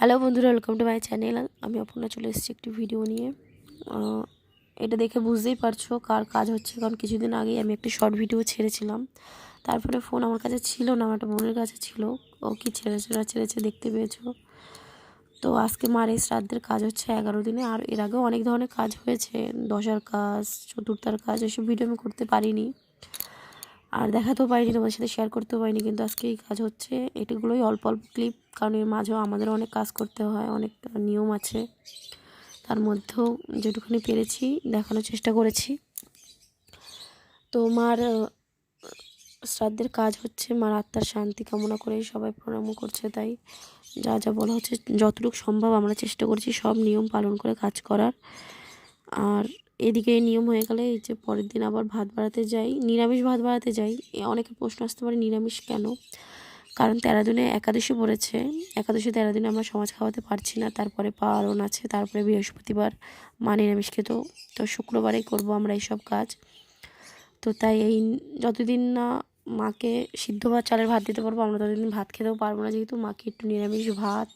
Hello বন্ধুরা welcome to my channel আমি অপর্ণা চলে এসেছি একটি ভিডিও নিয়ে। এটা দেখে বুঝতেই পারছ কার কাজ হচ্ছে, কারণ কিছুদিন আগেই আমি একটি শর্ট ভিডিও ছেড়েছিলাম। তারপরে ফোন আমার কাছে ছিল না, আমার একটা বোনের কাছে ছিল। ও কি ছেড়েছে না ছেড়েছে দেখতে পেয়েছ। তো আজকে মার এই শ্রাদ্ধের কাজ হচ্ছে এগারো দিনে, আর এর আগেও অনেক ধরনের কাজ হয়েছে। দশার কাজ, চতুর্থার কাজ, এসব ভিডিও আমি করতে পারিনি। আর দেখাতেও পারিনি, তোমাদের সাথে শেয়ার করতেও পারিনি, কিন্তু আজকে এই কাজ হচ্ছে। এটাগুলোই অল্প অল্প ক্লিপ কারণ এর মাঝেও আমাদের অনেক কাজ করতে হয়, অনেক নিয়ম আছে। তার মধ্যেও যেটুখানি পেরেছি, দেখানোর চেষ্টা করেছি। তো মার শ্রাদ্ধের কাজ হচ্ছে মার আত্মার শান্তি কামনা করেই সবাই প্রণাম করছে, তাই যা যা বলা হচ্ছে, যতটুকু সম্ভব আমরা চেষ্টা করছি সব নিয়ম পালন করে কাজ করার। আর এদিকে নিয়ম হয়ে গেলে এই যে পরের দিন আবার ভাত বাড়াতে যাই, নিরামিষ ভাত বাড়াতে যাই। এ অনেকের প্রশ্ন আসতে পারে, নিরামিষ কেন? কারণ তেরো দিনে একাদশী পড়েছে, একাদশী তেরো দিনে আমরা সমাজ খাওয়াতে পারছি না, তারপরে পালন আছে, তারপরে বৃহস্পতিবার মা নিরামিষ খেত, তো শুক্রবারেই করব আমরা এইসব কাজ। তো তাই এই যতদিন না মাকে সিদ্ধ ভাত, চালের ভাত দিতে পারব, আমরা ততদিন ভাত খেতেও পারব না, যেহেতু মাকে একটু নিরামিষ ভাত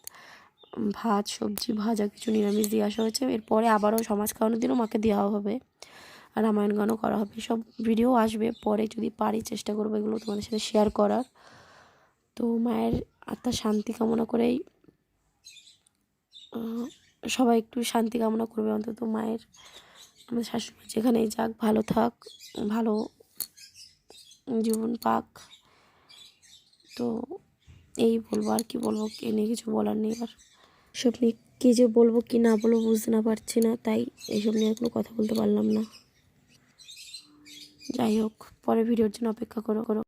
ভাত, সবজি, ভাজা কিছু নিরামিষ দিয়ে আসা হয়েছে। এরপরে আবারও সমাজ খাওয়ানোর দিনও মাকে দেওয়া হবে আর রামায়ণ গানও করা হবে। সব ভিডিও আসবে, পরে যদি পারি চেষ্টা করব এগুলো তোমাদের সাথে শেয়ার করার। তো মায়ের আত্মার শান্তি কামনা করেই সবাই একটু শান্তি কামনা করবে অন্তত মায়ের, আমাদের শাশুড়ি যেখানেই যাক, ভালো থাক, ভালো জীবন পাক। তো এই বলব, আর কি বলব, এ নিয়ে কিছু বলার নেই আর। সব নিয়ে কী যে বলব, কি না বলব বুঝতে না পারছি না। তাই এইসব নিয়ে কোনো কথা বলতে পারলাম না। যাই হোক, পরে ভিডিওর জন্য অপেক্ষা করো করো।